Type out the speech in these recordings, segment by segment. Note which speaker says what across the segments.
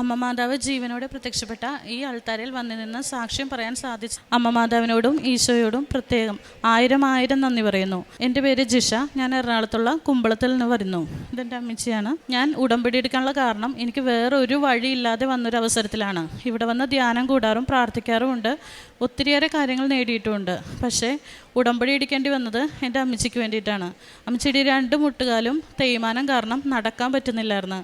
Speaker 1: അമ്മ മാതാവ് ജീവനോടെ പ്രത്യക്ഷപ്പെട്ട ഈ അൾത്താരയിൽ വന്നു നിന്ന് സാക്ഷ്യം പറയാൻ സാധിച്ചു. അമ്മ മാതാവിനോടും ഈശോയോടും പ്രത്യേകം ആയിരം ആയിരം നന്ദി പറയുന്നു. എന്റെ പേര് ജിഷ. ഞാൻ എറണാകുളത്തുള്ള കുമ്പളത്തിൽ നിന്ന് വരുന്നു. ഇതെന്റെ അമ്മച്ചിയാണ്. ഞാൻ ഉടമ്പടി എടുക്കാനുള്ള കാരണം എനിക്ക് വേറെ ഒരു വഴിയില്ലാതെ വന്നൊരു അവസരത്തിലാണ്. ഇവിടെ വന്ന് ധ്യാനം കൂടാറും പ്രാർത്ഥിക്കാറുമുണ്ട് ഒത്തിരിയേറെ കാര്യങ്ങൾ നേടിയിട്ടുമുണ്ട്. പക്ഷേ ഉടമ്പടി ഇടിക്കേണ്ടി വന്നത് എന്റെ അമ്മച്ചിക്ക് വേണ്ടിയിട്ടാണ്. അമ്മച്ചിയുടെ രണ്ട് മുട്ടുകാലും തേയ്മാനം കാരണം നടക്കാൻ പറ്റുന്നില്ലായിരുന്നു.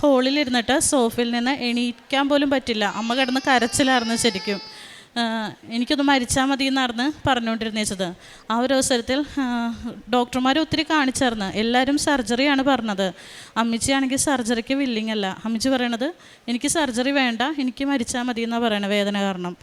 Speaker 1: ഹോളിലിരുന്നിട്ട് സോഫയിൽ നിന്ന് എണീക്കാൻ പോലും പറ്റില്ല. അമ്മ കിടന്ന് കരച്ചിലായിരുന്നു ശരിക്കും. എനിക്കൊന്ന് മരിച്ചാൽ മതി എന്നായിരുന്നു പറഞ്ഞുകൊണ്ടിരുന്നത് ആ ഒരു അവസരത്തിൽ ഡോക്ടർമാർ ഒത്തിരി കാണിച്ചായിരുന്നു. എല്ലാവരും സർജറിയാണ് പറഞ്ഞത്. അമ്മച്ചിയാണെങ്കിൽ സർജറിക്ക് വില്ലിങ് അല്ല. അമ്മച്ചി പറയണത് എനിക്ക് സർജറി വേണ്ട എനിക്ക് മരിച്ചാൽ മതി എന്നാണ് പറയണത് വേദന കാരണം.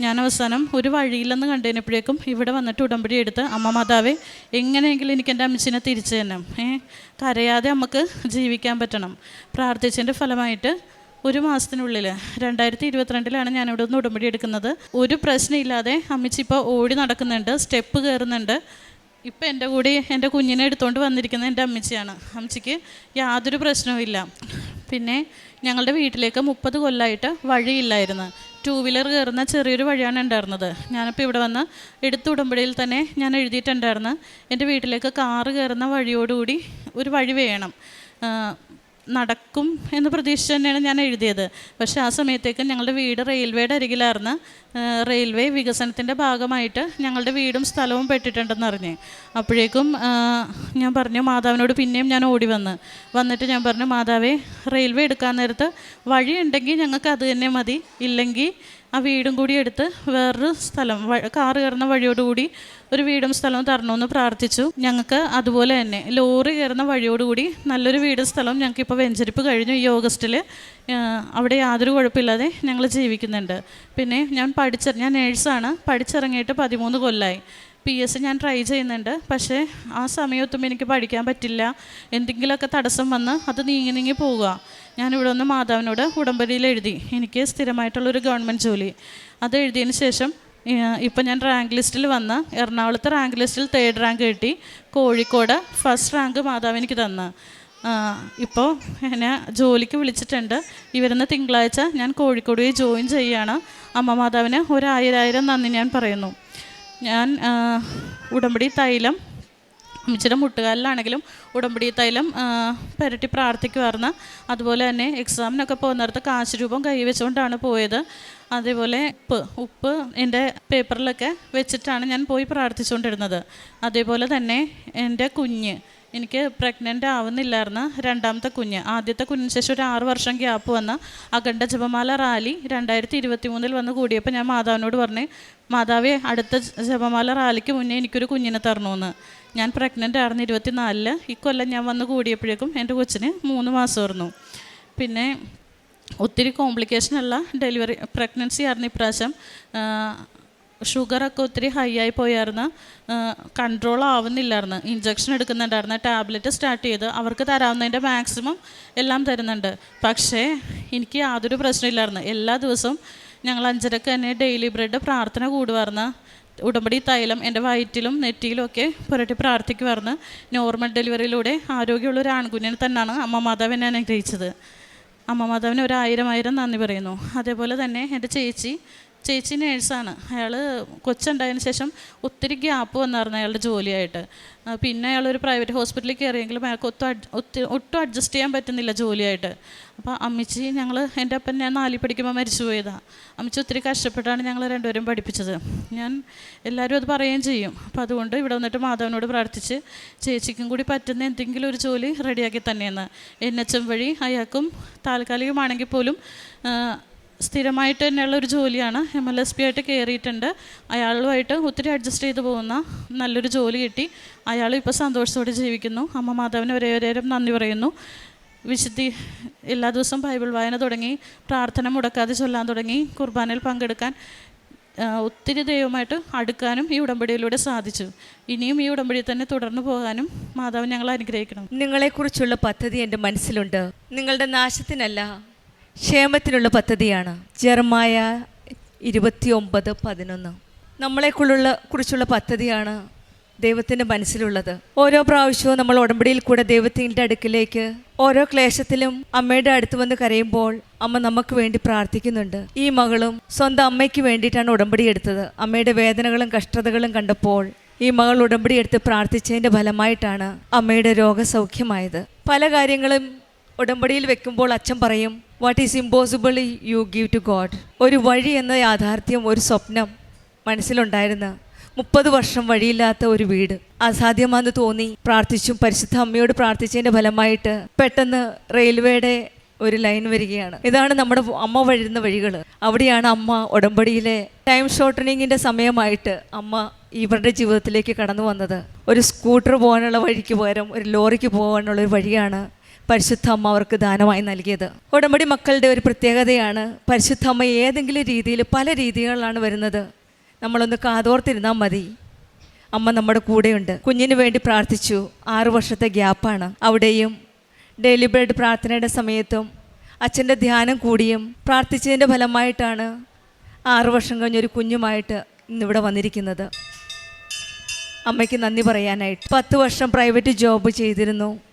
Speaker 1: ഞാൻ അവസാനം ഒരു വഴിയില്ലെന്ന് കണ്ടതിനപ്പോഴേക്കും ഇവിടെ വന്നിട്ട് ഉടമ്പടി എടുത്ത് അമ്മ മാതാവേ എങ്ങനെയെങ്കിലും എനിക്ക് എന്റെ അമ്മച്ചിനെ തിരിച്ചു തന്നെ ഏ കരയാതെ നമുക്ക് ജീവിക്കാൻ പറ്റണം. പ്രാർത്ഥിച്ചതിന്റെ ഫലമായിട്ട് ഒരു മാസത്തിനുള്ളിൽ രണ്ടായിരത്തി ഇരുപത്തിരണ്ടിലാണ് ഇവിടെ നിന്ന് ഉടമ്പടി എടുക്കുന്നത്. ഒരു പ്രശ്നമില്ലാതെ അമ്മച്ചി ഇപ്പോൾ ഓടി നടക്കുന്നുണ്ട് സ്റ്റെപ്പ് കയറുന്നുണ്ട്. ഇപ്പം എന്റെ കൂടി എന്റെ കുഞ്ഞിനെ എടുത്തുകൊണ്ട് വന്നിരിക്കുന്നത് എന്റെ അമ്മച്ചിയാണ്. അമ്മച്ചിക്ക് യാതൊരു പ്രശ്നവുമില്ല പിന്നെ ഞങ്ങളുടെ വീട്ടിലേക്ക് മുപ്പത് കൊല്ലമായിട്ട് വഴിയില്ലായിരുന്നു. ടൂ വീലർ കയറുന്ന ചെറിയൊരു വഴിയാണ് ഉണ്ടായിരുന്നത്. ഞാനിപ്പോൾ ഇവിടെ വന്ന് എടുത്ത ഉടമ്പടിയിൽ തന്നെ ഞാൻ എഴുതിയിട്ടുണ്ടായിരുന്നു എന്റെ വീട്ടിലേക്ക് കാറ് കയറുന്ന വഴിയോടുകൂടി ഒരു വഴി വേണം. നടക്കും എന്ന് പ്രതീക്ഷിച്ച് തന്നെയാണ് ഞാൻ എഴുതിയത്. പക്ഷേ ആ സമയത്തേക്ക് ഞങ്ങളുടെ വീട് റെയിൽവേയുടെ അരികിലായിരുന്നു. റെയിൽവേ വികസനത്തിന്റെ ഭാഗമായിട്ട് ഞങ്ങളുടെ വീടും സ്ഥലവും പെട്ടിട്ടുണ്ടെന്ന് അറിഞ്ഞ്. അപ്പോഴേക്കും ഞാൻ പറഞ്ഞു മാതാവിനോട് പിന്നെയും ഞാൻ ഓടി വന്ന്. വന്നിട്ട് ഞാൻ പറഞ്ഞു മാതാവേ റെയിൽവേ എടുക്കാൻ നേരത്ത് വഴി ഉണ്ടെങ്കിൽ ഞങ്ങൾക്ക് അത് തന്നെ മതി. ഇല്ലെങ്കിൽ ആ വീടും കൂടി എടുത്ത് വേറൊരു സ്ഥലം കാറ് കയറുന്ന വഴിയോടുകൂടി ഒരു വീടും സ്ഥലവും തരണമെന്ന് പ്രാർത്ഥിച്ചു. ഞങ്ങൾക്ക് അതുപോലെ തന്നെ ലോറി കയറുന്ന വഴിയോടുകൂടി നല്ലൊരു വീടും സ്ഥലവും ഞങ്ങൾക്ക് ഇപ്പോൾ വെഞ്ചരിപ്പ് കഴിഞ്ഞു ഈ ഓഗസ്റ്റിൽ. അവിടെ യാതൊരു കുഴപ്പമില്ലാതെ ഞങ്ങൾ ജീവിക്കുന്നുണ്ട്. പിന്നെ ഞാൻ പഠിച്ച ഞാൻ നേഴ്സാണ്. പഠിച്ചിറങ്ങിയിട്ട് പതിമൂന്ന് കൊല്ലമായി പി എസ് ഞാൻ ട്രൈ ചെയ്യുന്നുണ്ട്. പക്ഷേ ആ സമയത്തും എനിക്ക് പഠിക്കാൻ പറ്റില്ല. എന്തെങ്കിലുമൊക്കെ തടസ്സം വന്ന് അത് നീങ്ങി നീങ്ങി പോവുക. ഞാനിവിടെ ഒന്ന് മാതാവിനോട് ഉടമ്പടിയിൽ എഴുതി. എനിക്ക് സ്ഥിരമായിട്ടുള്ളൊരു ഗവൺമെന്റ് ജോലി. അത് എഴുതിയതിന് ശേഷം ഇപ്പം ഞാൻ റാങ്ക് ലിസ്റ്റിൽ വന്ന് എറണാകുളത്ത് റാങ്ക് ലിസ്റ്റിൽ തേർഡ് റാങ്ക് കിട്ടി കോഴിക്കോട് ഫസ്റ്റ് റാങ്ക് മാതാവ് എനിക്ക് തന്ന്. ഇപ്പോൾ എന്നെ ജോലിക്ക് വിളിച്ചിട്ടുണ്ട്. ഇവരുന്ന തിങ്കളാഴ്ച ഞാൻ കോഴിക്കോട് പോയി ജോയിൻ ചെയ്യുകയാണ് അമ്മ മാതാവിന് ഒരായിരം നന്ദി ഞാൻ പറയുന്നു. ഞാൻ ഉടമ്പടി തൈലം അമ്മച്ചിയുടെ മുട്ടുകാലിലാണെങ്കിലും ഉടമ്പടി തൈലം പുരട്ടി പ്രാർത്ഥിക്കുമായിരുന്നു അതുപോലെ തന്നെ എക്സാമിനൊക്കെ പോകുന്നിടത്ത് കാശ് രൂപം കൈ വെച്ചുകൊണ്ടാണ് പോയത്. അതേപോലെ ഉപ്പ് ഉപ്പ് എന്റെ പേപ്പറിലൊക്കെ വെച്ചിട്ടാണ് ഞാൻ പോയി പ്രാർത്ഥിച്ചുകൊണ്ടിരുന്നത്. അതേപോലെ തന്നെ എന്റെ കുഞ്ഞ് എനിക്ക് പ്രഗ്നന്റ് ആവുന്നില്ലായിരുന്നു രണ്ടാമത്തെ കുഞ്ഞ് ആദ്യത്തെ കുഞ്ഞിന് ശേഷം ഒരു ആറ് വർഷം ഗ്യാപ്പ് വന്ന അഖണ്ഡ ജപമാല റാലി രണ്ടായിരത്തി ഇരുപത്തി മൂന്നിൽ വന്ന് കൂടിയപ്പോൾ ഞാൻ മാതാവിനോട് പറഞ്ഞു മാതാവേ അടുത്ത ജപമാല റാലിക്ക് മുന്നേ എനിക്കൊരു കുഞ്ഞിനെ തരണമെന്ന് ഞാൻ പ്രഗ്നന്റ് ആയിരുന്നു ഇരുപത്തിനാലിൽ. ഇക്കൊല്ലം ഞാൻ വന്ന് കൂടിയപ്പോഴേക്കും എന്റെ കൊച്ചിന് മൂന്ന് മാസമായിരുന്നു പിന്നെ ഒത്തിരി കോംപ്ലിക്കേഷൻ അല്ല ഡെലിവറി പ്രഗ്നൻസി ആയിരുന്നു ഇപ്രാവശ്യം. ഷുഗറൊക്കെ ഒത്തിരി ഹൈ ആയി പോയായിരുന്നു. കൺട്രോൾ ആവുന്നില്ലായിരുന്നു. ഇഞ്ചക്ഷൻ എടുക്കുന്നുണ്ടായിരുന്നു. ടാബ്ലറ്റ് സ്റ്റാർട്ട് ചെയ്ത് അവർക്ക് തരാവുന്നതിന്റെ മാക്സിമം എല്ലാം തരുന്നുണ്ട്. പക്ഷേ എനിക്ക് യാതൊരു പ്രശ്നമില്ലായിരുന്നു എല്ലാ ദിവസവും ഞങ്ങൾ അഞ്ചരക്ക് തന്നെ ഡെയിലി ബ്രെഡ് പ്രാർത്ഥന കൂടുമായിരുന്നു ഉടമ്പടി തൈലം എന്റെ വയറ്റിലും നെറ്റിയിലും ഒക്കെ പുരട്ടി പ്രാർത്ഥിക്കുമായിരുന്നു നോർമൽ ഡെലിവറിയിലൂടെ ആരോഗ്യമുള്ള ഒരു ആൺകുഞ്ഞിനെ തന്നെയാണ് അമ്മ മാതാവ് എന്നെ അനുഗ്രഹിച്ചത്. അമ്മ മാതാവിന് ഒരു ആയിരം ആയിരം നന്ദി പറയുന്നു. അതേപോലെ തന്നെ എന്റെ ചേച്ചി ചേച്ചി നേഴ്സാണ്. അയാൾ കൊച്ചുണ്ടായതിന് ശേഷം ഒത്തിരി ഗ്യാപ്പ് വന്നായിരുന്നു അയാളുടെ ജോലിയായിട്ട്. പിന്നെ അയാൾ ഒരു പ്രൈവറ്റ് ഹോസ്പിറ്റലിൽ കയറിയെങ്കിലും അയാൾക്ക് ഒത്തും ഒട്ടും അഡ്ജസ്റ്റ് ചെയ്യാൻ പറ്റുന്നില്ല ജോലിയായിട്ട്. അപ്പോൾ അമ്മച്ചി ഞങ്ങൾ എന്റെ അപ്പൻ ഞാൻ നാലിൽ പഠിക്കുമ്പോൾ മരിച്ചു പോയതാണ് അമ്മച്ചി ഒത്തിരി കഷ്ടപ്പെട്ടാണ് ഞങ്ങൾ രണ്ടുപേരും പഠിപ്പിച്ചത്. ഞാൻ എല്ലാവരും അത് പറയുകയും ചെയ്യും. അപ്പോൾ അതുകൊണ്ട് ഇവിടെ വന്നിട്ട് മാധവനോട് പ്രാർത്ഥിച്ച് ചേച്ചിക്കും കൂടി പറ്റുന്ന എന്തെങ്കിലും ഒരു ജോലി റെഡിയാക്കി തന്നെയെന്ന് എൻ എച്ച് എം വഴി അയാൾക്കും താൽക്കാലികമാണെങ്കിൽ പോലും സ്ഥിരമായിട്ട് തന്നെയുള്ള ഒരു ജോലിയാണ്. എം എൽ എസ് പി ആയിട്ട് കയറിയിട്ടുണ്ട് അയാളുമായിട്ട് ഒത്തിരി അഡ്ജസ്റ്റ് ചെയ്ത് പോകുന്ന നല്ലൊരു ജോലി കിട്ടി. അയാൾ ഇപ്പോൾ സന്തോഷത്തോടെ ജീവിക്കുന്നു. അമ്മ മാതാവിന് ഒരേ ഒരേരം നന്ദി പറയുന്നു. വിശുദ്ധി എല്ലാ ദിവസവും ബൈബിൾ വായന തുടങ്ങി പ്രാർത്ഥന മുടക്കാതെ ചൊല്ലാൻ തുടങ്ങി കുർബാനയിൽ പങ്കെടുക്കാൻ ഒത്തിരി ദൈവമായിട്ട് അടുക്കാനും ഈ ഉടമ്പടിയിലൂടെ സാധിച്ചു. ഇനിയും ഈ ഉടമ്പടി തന്നെ തുടർന്നു പോകാനും മാതാവ് ഞങ്ങൾ അനുഗ്രഹിക്കണം.
Speaker 2: നിങ്ങളെക്കുറിച്ചുള്ള പദ്ധതി എന്റെ മനസ്സിലുണ്ട്. നിങ്ങളുടെ നാശത്തിനല്ല ക്ഷേമത്തിനുള്ള പദ്ധതിയാണ്. ജർമായ ഇരുപത്തി ഒമ്പത് പതിനൊന്ന്. നമ്മളെക്കുള്ള കുറിച്ചുള്ള പദ്ധതിയാണ് ദൈവത്തിന്റെ മനസ്സിലുള്ളത്. ഓരോ പ്രാവശ്യവും നമ്മൾ ഉടമ്പടിയിൽ കൂടെ ദൈവത്തിന്റെ അടുക്കിലേക്ക് ഓരോ ക്ലേശത്തിലും അമ്മയുടെ അടുത്ത് വന്ന് കരയുമ്പോൾ അമ്മ നമുക്ക് വേണ്ടി പ്രാർത്ഥിക്കുന്നുണ്ട്. ഈ മകളും സ്വന്തം അമ്മയ്ക്ക് വേണ്ടിയിട്ടാണ് ഉടമ്പടി എടുത്തത്. അമ്മയുടെ വേദനകളും കഷ്ടതകളും കണ്ടപ്പോൾ ഈ മകൾ ഉടമ്പടി എടുത്ത് പ്രാർത്ഥിച്ചതിന്റെ ഫലമായിട്ടാണ് അമ്മയുടെ രോഗസൗഖ്യമായത്. പല കാര്യങ്ങളും ഉടമ്പടിയിൽ വെക്കുമ്പോൾ അച്ഛൻ പറയും what is impossible you give to God ഒരു വഴി എന്ന യാഥാർത്ഥ്യം ഒരു സ്വപ്നം മനസ്സിലുണ്ടായിരുന്ന മുപ്പത് വർഷം വഴിയില്ലാത്ത ഒരു വീട്. അസാധ്യമാണെന്ന് തോന്നി. പ്രാർത്ഥിച്ചും പരിശുദ്ധ അമ്മയോട് പ്രാർത്ഥിച്ചതിന്റെ ഫലമായിട്ട് പെട്ടെന്ന് റെയിൽവേയുടെ ഒരു ലൈൻ വരികയാണ്. ഇതാണ് നമ്മുടെ അമ്മ വഴുന്ന വഴികൾ അവിടെയാണ് അമ്മ ഉടമ്പടിയിലെ ടൈം ഷോർട്ടനിങ്ങിന്റെ സമയമായിട്ട് അമ്മ ഇവരുടെ ജീവിതത്തിലേക്ക് കടന്നു വന്നത്. ഒരു സ്കൂട്ടർ പോകാനുള്ള വഴിക്ക് പകരം ഒരു ലോറിക്ക് പോകാനുള്ള ഒരു വഴിയാണ് പരിശുദ്ധ അമ്മ അവർക്ക് ദാനമായി നൽകിയത്. ഉടമ്പടി മക്കളുടെ ഒരു പ്രത്യേകതയാണ് പരിശുദ്ധ അമ്മ ഏതെങ്കിലും രീതിയിൽ പല രീതികളിലാണ് വരുന്നത്. നമ്മളൊന്ന് കാതോർത്തിരുന്നാൽ മതി. അമ്മ നമ്മുടെ കൂടെയുണ്ട്. കുഞ്ഞിന് വേണ്ടി പ്രാർത്ഥിച്ചു. ആറു വർഷത്തെ ഗ്യാപ്പാണ്. അവിടെയും ഡെയിലി ബ്രെഡ് പ്രാർത്ഥനയുടെ സമയത്തും അച്ഛന്റെ ധ്യാനം കൂടിയും പ്രാർത്ഥിച്ചതിന്റെ ഫലമായിട്ടാണ് ആറു വർഷം കഴിഞ്ഞൊരു കുഞ്ഞുമായിട്ട് ഇന്നിവിടെ വന്നിരിക്കുന്നത്. അമ്മയ്ക്ക് നന്ദി പറയാനായിട്ട്. പത്ത് വർഷം പ്രൈവറ്റ് ജോബ് ചെയ്തിരുന്നു.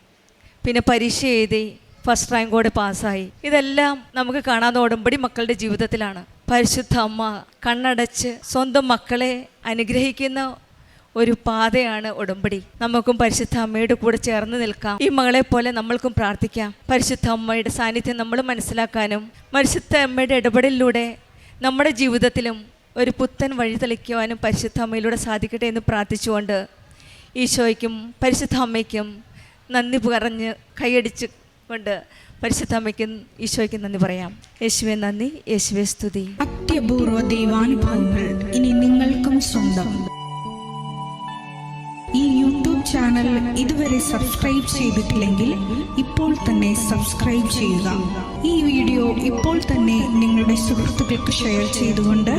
Speaker 2: പിന്നെ പരീക്ഷ എഴുതി ഫസ്റ്റ് റാങ്ക് കൂടെ പാസ്സായി. ഇതെല്ലാം നമുക്ക് കാണാൻ ഉടമ്പടി മക്കളുടെ ജീവിതത്തിലാണ്. പരിശുദ്ധ അമ്മ കണ്ണടച്ച് സ്വന്തം മക്കളെ അനുഗ്രഹിക്കുന്ന ഒരു പാതയാണ് ഉടമ്പടി. നമുക്കും പരിശുദ്ധ അമ്മയുടെ കൂടെ ചേർന്ന് നിൽക്കാം. ഈ മകളെ പോലെ നമ്മൾക്കും പ്രാർത്ഥിക്കാം. പരിശുദ്ധ അമ്മയുടെ സാന്നിധ്യം നമ്മൾ മനസ്സിലാക്കാനും പരിശുദ്ധ അമ്മയുടെ ഇടപെടലിലൂടെ നമ്മുടെ ജീവിതത്തിലും ഒരു പുത്തൻ വഴി തെളിക്കുവാനും പരിശുദ്ധ അമ്മയിലൂടെ സാധിക്കട്ടെ എന്ന് പ്രാർത്ഥിച്ചുകൊണ്ട് ഈശോയ്ക്കും പരിശുദ്ധ അമ്മയ്ക്കും നന്ദി പറഞ്ഞ് കൈയടിച്ച് കൊണ്ട് പരിശുദ്ധ ഈശോയ്ക്ക് ഈശോയ്ക്കും നന്ദി പറയാം. യേശുവെ നന്ദി യേശുവെ സ്തുതി.
Speaker 3: അത്യപൂർവ ദൈവാനുഭവങ്ങൾ ഇനി നിങ്ങൾക്കും സ്വന്തം. ഈ യൂട്യൂബ് ചാനൽ ഇതുവരെ സബ്സ്ക്രൈബ് ചെയ്തിട്ടില്ലെങ്കിൽ ഇപ്പോൾ തന്നെ സബ്സ്ക്രൈബ് ചെയ്യുക. ഈ വീഡിയോ ഇപ്പോൾ തന്നെ നിങ്ങളുടെ സുഹൃത്തുക്കൾക്ക് ഷെയർ ചെയ്തുകൊണ്ട്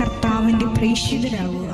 Speaker 3: കർത്താവിന്റെ പ്രേക്ഷിതരാകുക.